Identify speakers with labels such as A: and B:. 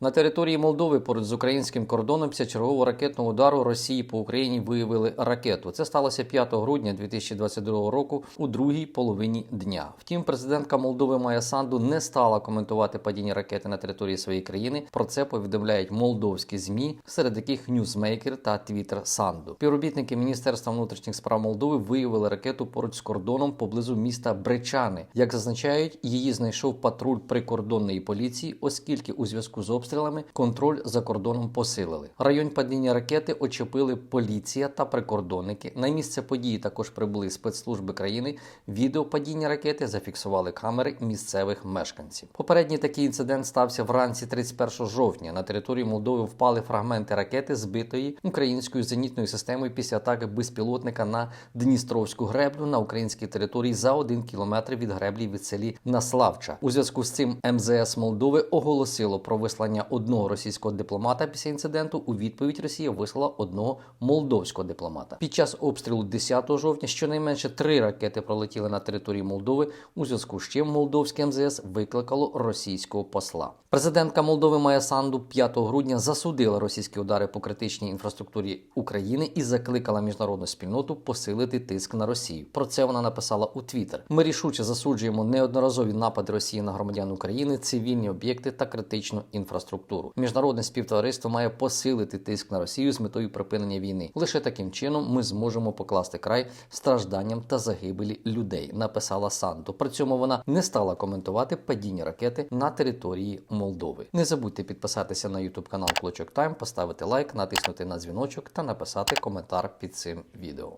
A: На території Молдови поруч з українським кордоном після чергового ракетного удару Росії по Україні виявили ракету. Це сталося 5 грудня 2022 року у другій половині дня. Втім, президентка Молдови Майя Санду не стала коментувати падіння ракети на території своєї країни. Про це повідомляють молдовські змі, серед яких Ньюзмейкер та Твіттер Санду. Співробітники Міністерства внутрішніх справ Молдови виявили ракету поруч з кордоном поблизу міста Бречани. Як зазначають, її знайшов патруль прикордонної поліції, оскільки у зв'язку з обстрілами контроль за кордоном посилили. Район падіння ракети очепили поліція та прикордонники. На місце події також прибули спецслужби країни. Відео падіння ракети зафіксували камери місцевих мешканців. Попередній такий інцидент стався вранці 31 жовтня. На території Молдови впали фрагменти ракети, збитої українською зенітною системою після атаки безпілотника на Дністровську греблю на українській території за один кілометр від греблі від селі Наславча. У зв'язку з цим МЗС Молдови оголосило про вислання одного російського дипломата після інциденту. У відповідь Росія вислала одного молдовського дипломата. Під час обстрілу 10 жовтня щонайменше три ракети пролетіли на території Молдови. У зв'язку з чим молдовське МЗС викликало російського посла. Президентка Молдови Майя Санду 5 грудня засудила російські удари по критичній інфраструктурі України і закликала міжнародну спільноту посилити тиск на Росію. Про це вона написала у Твіттер. Ми рішуче засуджуємо неодноразові напади Росії на громадян України, цивільні об'єкти та критичну інфраструктуру. Міжнародне співтовариство має посилити тиск на Росію з метою припинення війни. Лише таким чином ми зможемо покласти край стражданням та загибелі людей. Написала Санду. При цьому вона не стала коментувати падіння ракети на території Молдови. Не забудьте підписатися на YouTube канал Клочок Тайм, поставити лайк, натиснути на дзвіночок та написати коментар під цим відео.